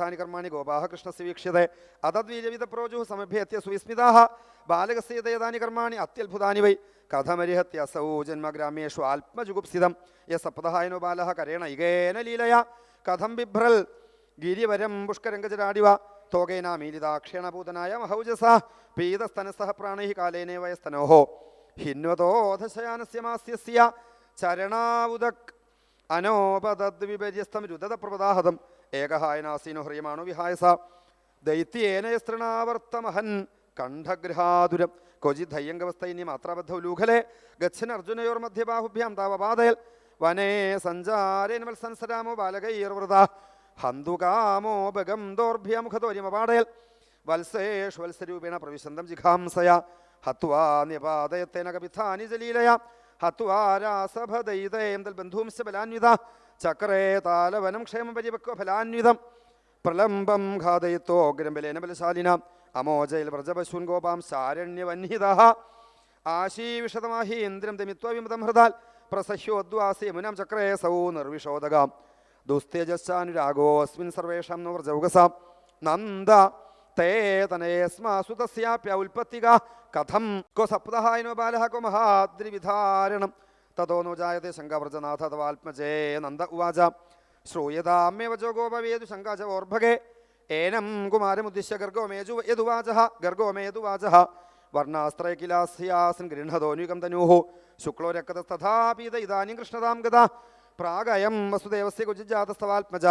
യഥാനി കർമാണി ഗോപാഹ കൃഷ്ണസ് വീക്ഷ്യത്തെ അതദ്വീജവിധ പ്രോജു സമഭ്യത്യ സുവിസ്മിതാഹ. ബാലകസ്യ യഥാനി കർമാണി അത്യത്ഭുതാനി വൈ. കഥമരിഹത്യ സൗ ജന്മഗ്രാമേഷു ആത്മജുഗുപ്സിതം. യ സപ്തഹായനോ ബാല കരേണ ഇകേന ലീലയ. കഥം ബിഭ്രൽ ഗിരിവരം പുഷ്കരംഗജരാടിവ. തോകേനാമീലിതാക്ഷേണഭൂതനായ മഹൗജസ. പീതസ്തനസഹ പ്രാണൈ കാലേനേ വയസ്തനോഹോ. ഹിന്വതോധശയാനസ്യ മാസ്യസ്യ. ചരണാവുദക്. അനോപതദ്വിപര്യസ്തം രുദതപ്രപദാഹതം. ഏകഹായനാസീനോ ഹ്രിയമാണോ വിഹായസ ദൈത്യേനയസ്ത്രണാവർത്തമഹൻ കണ്ഠഗൃഹാതുരം. ക്വചിത് ഇനി മാത്രാബദ്ധ ലൂഖലെ? ഗച്ഛൻ അർജുനയോർ മധ്യബാഹുഭ്യാം താവപാതയൽ വനേ സഞ്ചാരേൻ വത്സൻസരാമോ ബാലകൈർവൃത. ഹന്തുകാമോ ബഗം ദോർഭ്യമുഖതോരിമപാടയൽ വത്സേഷു വത്സരൂപേണ പ്രവിശന്തം ജിഘാംസയ. ഹത്വാ നിപാതയത്തേന കപിഥാനി ജലീലയ. ഹത്വാ രാസഭദൈതേം തൽ ബന്ധൂംശ ബലാന്വിത. ചക്രേ താലവനം ക്ഷേമം പരിപക്വ ഫലാന്വിതം. പ്രലംബം ഘാതയിത്തോഗ്രം ഗ്രംബലേന ബലശാലിന. അമോജയിൽ വ്രജപശൂൻ ഗോപാം ശാരണ്യവന്ഹിത ആശീവിഷതമാഹീന്ദ്രം ഇന്ദ്രം വിമതം ഹൃദാൽ പ്രസഹ്യോദ്വാസി യമുനം ചക്രേ സൗ നിർവിഷോദകാം. ദുസ്തേജസ്സാനുരാഗോസ്മിൻ സർവേഷാം നോ വ്രജൗകസാം. നന്ദ തേ തനേസ്മാസു തസ്യാപ്യ ഉൽപ്പത്തിക. കഥം കോ സപ്തഹായനോ ബാലഹ കോ മഹാദ്രിവിധാരണം. തതോ ശങ്കവ്രജനാഥ അഥവാ ആത്മജേ നന്ദ ഉവാച. ശ്രൂയതാമ്യവ ഗോപവേതു ഗോപവേദു ശങ്കാച ഓർഭകേ. ഏനം കുമാരമുദ്ദിശ്യ ഗർഗോമേജു യദുവാച ഗർഗോമേതുവാച വർണാസ്ത്രയ കിലാസ്യാസൻ ഗൃഹതോനുകം തനൂഹു ശുക്ലോ രക്തതസ്ഥാപീത ഇതാനും കൃഷ്ണതാം ഗത പ്രാഗയം വസുദേവസ്യ കുജിജാതസ്തവാത്മജ.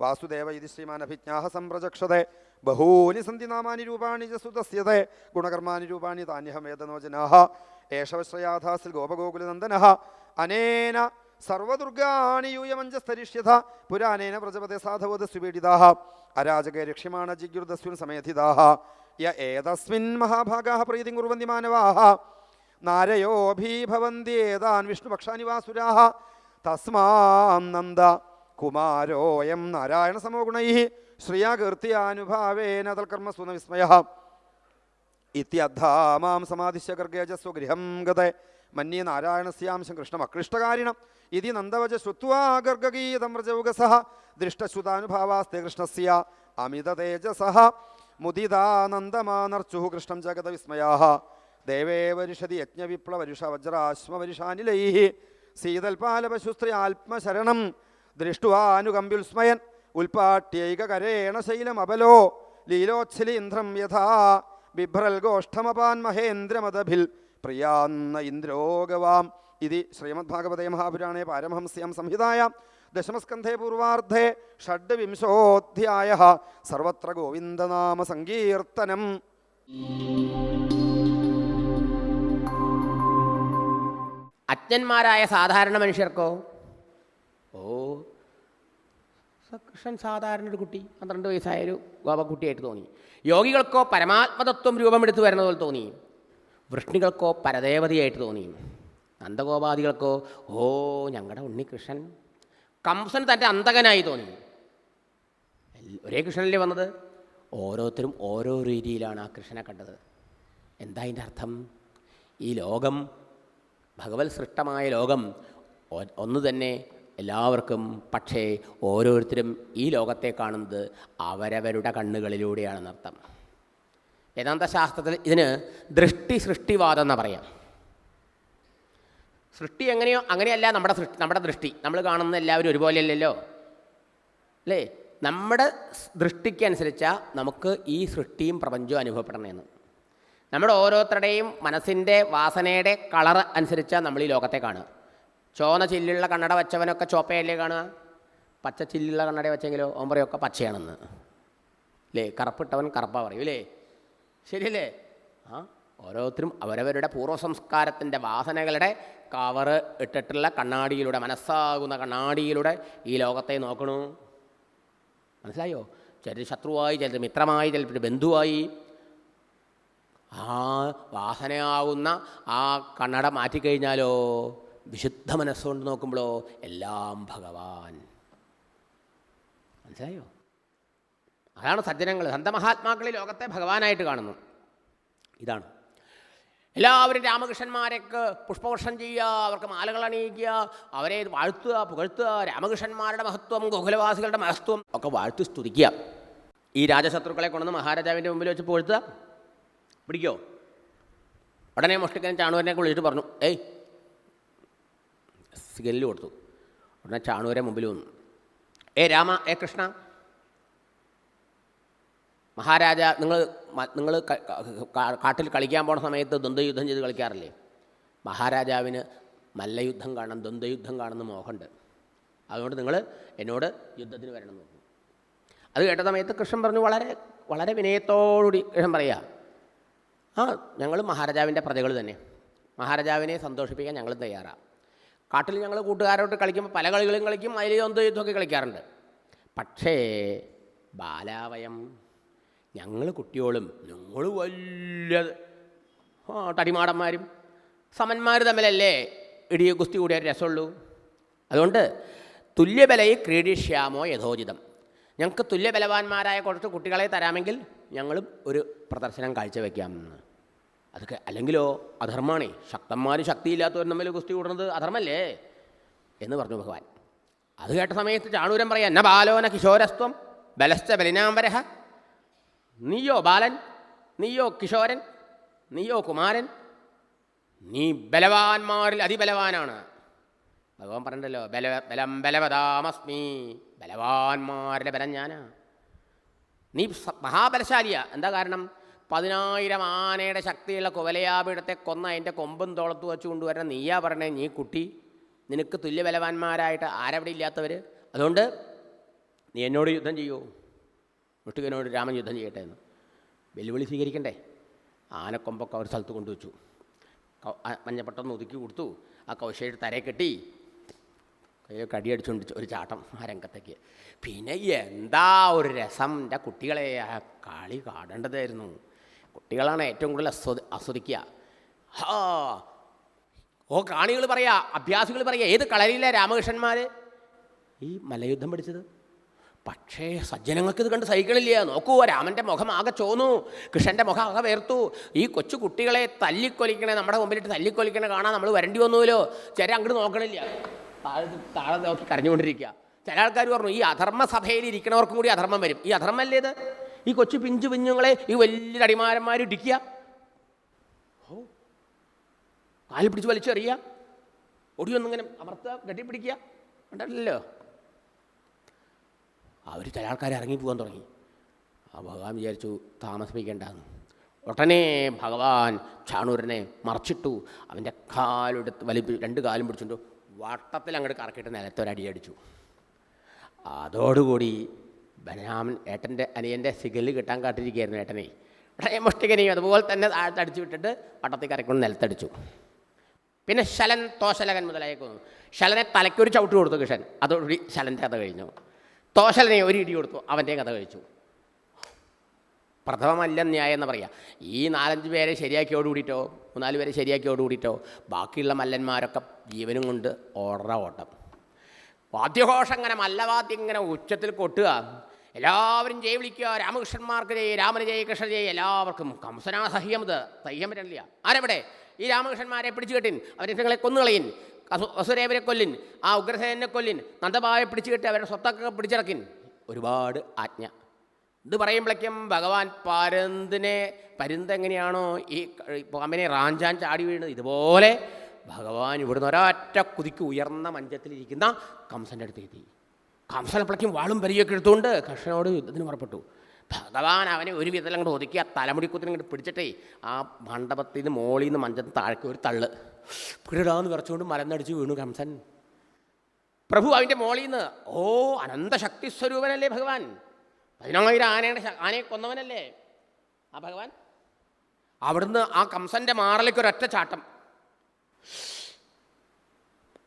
വാസുദേവ ഇതി ശ്രീമാനഭിജ്ഞാഹ സംപ്രചക്ഷതെ. ബഹൂനി സന്ധി നാമാനി രൂപാണി ജസുതസ്യത ഗുണകർമാനി രൂപാണി താന്യഹമേതനോ ജനാഹ ഏഷവശ്രയാധാസിൽ ഗോപഗോകുലനന്ദനഃ അനേന സർവദുർഗാണി യൂയമഞ്ജസ്തരിഷ്യഥ പുരാനേന പ്രജപതെ സാധവോദ സുപീഡിതാः അരാജകേ രക്ഷ്യമാണ ജിഗ്യുർദസ്വിൻ സമയഥിതാः യ ഏതസ്മിൻ മഹാഭാഗാः പ്രീതിം കുർവന്തി മാനവാः നാരയോഭീഭവന്ത്യേതാൻ വിഷ്ണുപക്ഷാനി വാസുരാः തസ്മാം നന്ദ കുമാരോയം നാരായണ സമോ ഗുണൈः. ശ്രിയാ കീർത്തിയാനുഭാവേന തൽക്കർമ്മ സുനവിസ്മയ ഇത്യദ്ധാമാം സമാധിശ്യ ഗർഗേജസ്വ ഗൃഹം ഗത മന്യേ നാരായണസ്യാംശം കൃഷ്ണമകൃഷ്ടകാരിണം ഇതി നന്ദവച ശ്രുത്വാ ഗർഗഗീതം വ്രജൗകസ ദൃഷ്ടശ്രുതാനുഭാവാസ്തെ കൃഷ്ണസ്യ അമിത തേജസ മുദിതാനന്ദമാനർച്ചു കൃഷ്ണം ജഗത വിസ്മയാ ദേവേ വരിഷതി യജ്ഞവിപ്ലവരുഷ വജ്രാശ്മവരിഷാനിലൈ സീതൽപാലപശുസ്ത്രീ ആത്മശരണം ദൃഷ്ടുവാനുകമ്പ്യുൽസ്മയൻ ഉൽപാട്യൈകകരേണ ശൈലമബലോ ലീലോച്ഛലീന്ദ്രം യഥാ ബിഭ്രൽ ഗോഷ്ഠമപാൻ മഹേന്ദ്രമദഭിൽ പ്രിയാന്ന ഇന്ദ്രോഗവാം ഇതി ശ്രീമദ്ഭാഗവതേ മഹാപുരാണേ പാരമഹംസ്യം സംഹിതായ ദശമസ്കന്ധേ പൂർവാർദ്ധേ ഷഡ്വിംശോധ്യായ സർവത്ര ഗോവിന്ദനാമ സങ്കീർത്തനം. അജ്ഞന്മാരായ സാധാരണ മനുഷ്യർക്കോ ഓ സ- കൃഷ്ണൻ സാധാരണ ഒരു കുട്ടി പന്ത്രണ്ട് വയസ്സായൊരു ഗോപക്കുട്ടിയായിട്ട് തോന്നി. യോഗികൾക്കോ പരമാത്മതത്വം രൂപമെടുത്ത് വരുന്ന പോലെ തോന്നി. വൃഷ്ണികൾക്കോ പരദേവതയായിട്ട് തോന്നി. നന്ദഗോപാദികൾക്കോ ഓ ഞങ്ങളുടെ ഉണ്ണികൃഷ്ണൻ കംസൻ തന്റെ അന്തകനായി തോന്നി. ഒരേ കൃഷ്ണനല്ലേ വന്നത്? ഓരോരുത്തരും ഓരോ രീതിയിലാണ് ആ കൃഷ്ണനെ കണ്ടത്. എന്താ അതിന്റെ അർത്ഥം? ഈ ലോകം ഭഗവത് സൃഷ്ടമായ ലോകം ഒന്ന് തന്നെ എല്ലാവർക്കും പക്ഷേ ഓരോരുത്തരും ഈ ലോകത്തെ കാണുന്നത് അവരവരുടെ കണ്ണുകളിലൂടെയാണെന്നർത്ഥം വേദാന്ത ശാസ്ത്രത്തിൽ ഇതിന് ദൃഷ്ടി സൃഷ്ടിവാദം എന്ന് പറയാം. സൃഷ്ടി എങ്ങനെയോ അങ്ങനെയല്ല നമ്മുടെ സൃഷ്ടി നമ്മുടെ ദൃഷ്ടി. നമ്മൾ കാണുന്ന എല്ലാവരും ഒരുപോലെയല്ലല്ലോ. അല്ലേ? നമ്മുടെ ദൃഷ്ടിക്കനുസരിച്ച നമുക്ക് ഈ സൃഷ്ടിയും പ്രപഞ്ചവും അനുഭവപ്പെടണമെന്ന് നമ്മുടെ ഓരോരുത്തരുടെയും മനസ്സിന്റെ വാസനയുടെ കളർ അനുസരിച്ചാണ് നമ്മൾ ഈ ലോകത്തെ കാണുക. ചോന ചില്ലുള്ള കണ്ണട വച്ചവനൊക്കെ ചോപ്പയല്ലേ കാണുക? പച്ച ചില്ലുള്ള കണ്ണട വെച്ചെങ്കിലോ ഓൻ പറയൊക്കെ പച്ചയാണെന്ന്. അല്ലേ കറുപ്പിട്ടവൻ കറുപ്പ പറയൂ അല്ലേ ശരിയല്ലേ? ആ ഓരോരുത്തരും അവരവരുടെ പൂർവസംസ്കാരത്തിന്റെ വാസനകളുടെ കവറ് ഇട്ടിട്ടുള്ള കണ്ണാടിയിലൂടെ മനസ്സാകുന്ന കണ്ണാടിയിലൂടെ ഈ ലോകത്തെ നോക്കണു. മനസ്സിലായോ? ചിലർ ശത്രുവായി ചിലർ മിത്രമായി ചിലർ ബന്ധുവായി. ആ വാസനയാവുന്ന ആ കണ്ണട മാറ്റിക്കഴിഞ്ഞാലോ വിശുദ്ധ മനസ്സുകൊണ്ട് നോക്കുമ്പോഴോ എല്ലാം ഭഗവാൻ. മനസ്സിലായോ? അതാണ് സജ്ജനങ്ങൾ. സന്തമഹാത്മാക്കൾ ലോകത്തെ ഭഗവാനായിട്ട് കാണുന്നു. ഇതാണ്. എല്ലാവരും രാമകൃഷ്ണന്മാരൊക്കെ പുഷ്പവർഷം ചെയ്യുക അവർക്ക് മാലകൾ അണിയിക്കുക അവരെ വാഴ്ത്തുക പുകഴ്ത്തുക. രാമകൃഷ്ണന്മാരുടെ മഹത്വം ഗോകുലവാസികളുടെ മഹത്വം ഒക്കെ വാഴ്ത്തി സ്തുതിക്കുക. ഈ രാജശത്രുക്കളെ കൊണ്ടുവന്ന് മഹാരാജാവിന്റെ മുമ്പിൽ വെച്ച് പുകഴ്ത്തുക. പിടിക്കോ? ഉടനെ മോഷ്ടിക്കാൻ ചാണൂരനെ വിളിച്ചിട്ട് പറഞ്ഞു. ഏയ് സിഗലിൽ കൊടുത്തു. ഉടനെ ചാണൂരെ മുമ്പിൽ വന്നു. ഏ രാമ ഏ കൃഷ്ണ. മഹാരാജ നിങ്ങൾ നിങ്ങൾ കാട്ടിൽ കളിക്കാൻ പോണ സമയത്ത് ദ്വന്ദ്വയുദ്ധം ചെയ്ത് കളിക്കാറില്ലേ? മഹാരാജാവിന് മല്ലയുദ്ധം കാണണം ദ്വന്ദ്വയുദ്ധം കാണുന്ന മോഹമുണ്ട്. അതുകൊണ്ട് നിങ്ങൾ എന്നോട് യുദ്ധത്തിന് വരണം എന്ന് അത് കേട്ട സമയത്ത് കൃഷ്ണൻ പറഞ്ഞു വളരെ വളരെ വിനയത്തോടുകൂടി കൃഷ്ണൻ പറയുക ആ ഞങ്ങൾ മഹാരാജാവിന്റെ പ്രജകൾ തന്നെ. മഹാരാജാവിനെ സന്തോഷിപ്പിക്കാൻ ഞങ്ങൾ തയ്യാറാണ് കാട്ടിൽ ഞങ്ങൾ കൂട്ടുകാരോട്ട് കളിക്കുമ്പോൾ പല കളികളും കളിക്കും അതിൽ ദ്വന്ദ്വ യുദ്ധമൊക്കെ കളിക്കാറുണ്ട്. പക്ഷേ ബാലാവയം ഞങ്ങൾ കുട്ടിയോളും ഞങ്ങൾ വലിയ തടിമാടന്മാരും സമന്മാർ തമ്മിലല്ലേ ഇടിയ ഗുസ്തി കൂടിയ രസമുള്ളൂ? അതുകൊണ്ട് തുല്യബലയെ ക്രീഡിഷ്യാമോ യഥോചിതം. ഞങ്ങൾക്ക് തുല്യബലവാന്മാരായ കുറച്ച് കുട്ടികളെ തരാമെങ്കിൽ ഞങ്ങളും ഒരു പ്രദർശനം കാഴ്ചവെക്കാമെന്ന് അതൊക്കെ അല്ലെങ്കിലോ അധർമ്മമാണേ ശക്തന്മാർ ശക്തിയില്ലാത്തവർ തമ്മിൽ കുസ്തി കൂടുന്നത് അധർമ്മല്ലേ? എന്ന് പറഞ്ഞു ഭഗവാൻ. അത് കേട്ട സമയത്ത് ചാണൂരം പറയാം എന്ന ബാലോന കിശോരസ്ത്വം ബലശ്ച ബലിനാംബരഹ നീയോ ബാലൻ നീയോ കിശോരൻ നീയോ കുമാരൻ നീ ബലവാന്മാരിൽ അതിബലവാനാണ്. ഭഗവാൻ പറഞ്ഞല്ലോ ബല ബലം ബലവതാമസ്മി ബലവാന്മാരുടെ ബലം ഞാനാ. നീ മഹാബലശാലിയാ. എന്താ കാരണം? പതിനായിരം ആനയുടെ ശക്തിയുള്ള കുവലയാപീഠത്തെ കൊന്ന അതിന്റെ കൊമ്പും തോളത്ത് വെച്ച് കൊണ്ടുവരുന്ന നീയാ പറഞ്ഞേ നീ കുട്ടി. നിനക്ക് തുല്യബലവാന്മാരായിട്ട് ആരവിടെ ഇല്ലാത്തവർ അതുകൊണ്ട് നീ എന്നോട് യുദ്ധം ചെയ്യൂ. മുട്ടുകനോട് രാമൻ യുദ്ധം ചെയ്യട്ടെ എന്ന്. വെല്ലുവിളി സ്വീകരിക്കണ്ടേ? ആനക്കൊമ്പൊക്കെ ഒരു സ്ഥലത്ത് കൊണ്ടുവച്ചു. മഞ്ഞപ്പെട്ടൊന്ന് ഒതുക്കി കൊടുത്തു. ആ കൗശയുടെ തരയെ കെട്ടി. കയ്യൊക്കെ കടിയടിച്ചുകൊണ്ട് ഒരു ചാട്ടം ആ രംഗത്തേക്ക്. പിന്നെ എന്താ ഒരു രസം? എന്റെ കുട്ടികളെ ആ കളി കുട്ടികളാണ് ഏറ്റവും കൂടുതൽ അസ്വ ആസ്വദിക്കുക. ഹാ. ഓ കാണികൾ പറയാ അഭ്യാസികൾ പറയാ ഏത് കളരിയിലെ രാമകൃഷ്ണന്മാർ ഈ മലയുദ്ധം പഠിച്ചത് പക്ഷേ സജ്ജനങ്ങൾക്ക് ഇത് കണ്ട് സഹിക്കണില്ല നോക്കൂ രാമന്റെ മുഖം ആകെ ചോന്നു. കൃഷ്ണന്റെ മുഖം ആകെ വേർത്തു. ഈ കൊച്ചു കുട്ടികളെ തല്ലിക്കൊലിക്കണേ നമ്മുടെ മുമ്പിലിട്ട് തല്ലിക്കൊലിക്കണേ കാണാൻ നമ്മൾ വരേണ്ടി വന്നുവല്ലോ. ചില അങ്ങോട്ട് നോക്കണില്ല. താഴെ താഴെ നോക്കി കരഞ്ഞുകൊണ്ടിരിക്കുക. ചില ആൾക്കാർ പറഞ്ഞു ഈ അധർമ്മ സഭയിൽ ഇരിക്കണവർക്കും കൂടി അധർമ്മം വരും. ഈ അധർമ്മല്ലേ ഇത്? ഈ കൊച്ചു പിഞ്ചു പിഞ്ഞുങ്ങളെ ഈ വലിയ അടിമാരന്മാർ ഇടിക്കുക. ഓ കാലിൽ പിടിച്ച് വലിച്ചെറിയുക. ഒടിയൊന്നിങ്ങനെ അമർത്തുക കെട്ടിപ്പിടിക്കുക ഉണ്ടല്ലോ അവർ ചില ആൾക്കാർ ഇറങ്ങി പോകാൻ തുടങ്ങി. ആ ഭഗവാൻ വിചാരിച്ചു താമസിപ്പിക്കേണ്ടെന്ന് ഉടനെ ഭഗവാൻ ചാണൂരനെ മറച്ചിട്ടു. അവന്റെ കാലെടുത്ത് വലി രണ്ട് കാലും പിടിച്ചിട്ടു വട്ടത്തിൽ അങ്ങോട്ട് കറക്കിയിട്ട് നിലത്തൊരടിയടിച്ചു അതോടുകൂടി ബലരാമൻ ഏട്ടന്റെ അനിയന്റെ സിഗൽ കിട്ടാൻ കാട്ടിരിക്കുകയായിരുന്നു ഏട്ടനെ. ഉടനെ മുഷ്ടികനെയും അതുപോലെ തന്നെ താഴ്ത്തടിച്ചു വിട്ടിട്ട് പട്ടത്തിൽ കറക്കൊണ്ട് നിലത്തടിച്ചു. പിന്നെ ശലൻ തോശലകൻ മുതലായ കൊന്നു ശലനെ തലയ്ക്കൊരു ചവിട്ട് കൊടുത്തു കൃഷ്ണൻ. അതോടുകൂടി ശലന്റെ കഥ കഴിഞ്ഞു. തോശലനെ ഒരു ഇടി കൊടുത്തു. അവന്റെ കഥ കഴിച്ചു. പ്രഥമമല്ല ന്യായം എന്ന് പറയാം. ഈ നാലഞ്ച് പേരെ ശരിയാക്കിയോട് കൂടിയിട്ടോ മൂന്നാൽ പേരെ ശരിയാക്കിയോട് കൂടിയിട്ടോ ബാക്കിയുള്ള മല്ലന്മാരൊക്കെ ജീവനും കൊണ്ട് ഓടറ ഓട്ടം. വാദ്യഘോഷം ഇങ്ങനെ മല്ലവാദ്യം ഇങ്ങനെ ഉച്ചത്തിൽ കൊട്ടുക എല്ലാവരും ജയ വിളിക്കുക. രാമകൃഷ്ണന്മാർക്ക് ജയ രാമന് ജയ കൃഷ്ണ ജയ. എല്ലാവർക്കും കംസനാ സഹ്യം ഇത് സഹ്യം പറ്റില്ല ആരെവിടെ? ഈ രാമകൃഷ്ണന്മാരെ പിടിച്ചു കെട്ടിൻ. അവരെ നിങ്ങളെ കൊന്നുകളയിൻ. വസുരേവരെ കൊല്ലിൻ. ആ ഉഗ്രസേനെ കൊല്ലിൻ. നന്ദഭാവയെ പിടിച്ചു കെട്ടി അവരുടെ സ്വത്തൊക്കെ പിടിച്ചിറക്കിൻ. ഒരുപാട് ആജ്ഞ. ഇത് പറയുമ്പോഴേക്കും ഭഗവാൻ പരന്തിനെ പരുന്ത് എങ്ങനെയാണോ ഈ പാമ്പിനെ റാഞ്ചാൻ ചാടി വീഴുന്നത് ഇതുപോലെ ഭഗവാൻ ഇവിടുന്ന് ഒരൊറ്റ കുതിക്ക് ഉയർന്ന മഞ്ചത്തിലിരിക്കുന്ന കംസന്റെ അടുത്ത് എത്തി. കംസനപ്പോഴേക്കും വാളും പരിചയമൊക്കെ എടുത്തുകൊണ്ട് കൃഷ്ണനോട് യുദ്ധത്തിന് പുറപ്പെട്ടു. ഭഗവാൻ അവനെ ഒരു വിധത്തിൽ അങ്ങോട്ട് ഒതുക്കി ആ തലമുടിക്കുത്തിന് ഇങ്ങോട്ട് പിടിച്ചിട്ടേ ആ മണ്ഡപത്തിൽ നിന്ന് മോളിൽ നിന്ന് മഞ്ചത്ത് താഴേക്ക് ഒരു തള്ള്. പിടിടാന്ന് വിറച്ചുകൊണ്ട് മലന്നടിച്ച് വീണു കംസൻ. പ്രഭു അവന്റെ മോളിൽ നിന്ന് ഓ അനന്തശക്തി സ്വരൂപനല്ലേ ഭഗവാൻ? പതിനായിരം ആനയുടെ ആനയെ കൊന്നവനല്ലേ? ആ ഭഗവാൻ. അവിടുന്ന് ആ കംസന്റെ മാറലേക്ക് ഒരൊറ്റ ചാട്ടം.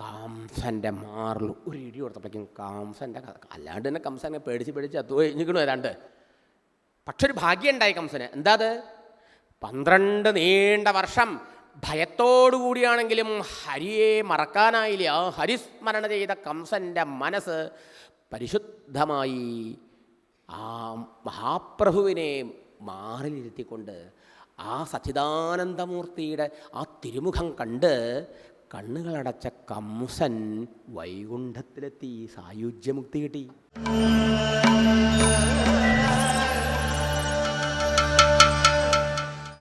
കംസന്റെ മാറിൽ ഒരു ഇടി കൊടുത്തപ്പോഴേക്കും കാംസന്റെ അല്ലാണ്ട് തന്നെ കംസനെ പേടിച്ച് പേടിച്ച് അത് കഴിഞ്ഞിക്കണു ഏതാണ്ട് പക്ഷെ ഒരു ഭാഗ്യം ഉണ്ടായി കംസന്. എന്താ അത്? പന്ത്രണ്ട് നീണ്ട വർഷം ഭയത്തോടുകൂടിയാണെങ്കിലും ഹരിയെ മറക്കാനായില്ല. ആ ഹരിസ്മരണ ചെയ്ത കംസന്റെ മനസ്സ് പരിശുദ്ധമായി ആ മഹാപ്രഭുവിനെ മാറിലിരുത്തിക്കൊണ്ട് ആ സച്ചിദാനന്ദമൂർത്തിയുടെ ആ തിരുമുഖം കണ്ട് കണ്ണുകളടച്ച കംസൻ വൈകുണ്ഠത്തിലെത്തി സായുജ്യമുക്തി കിട്ടി.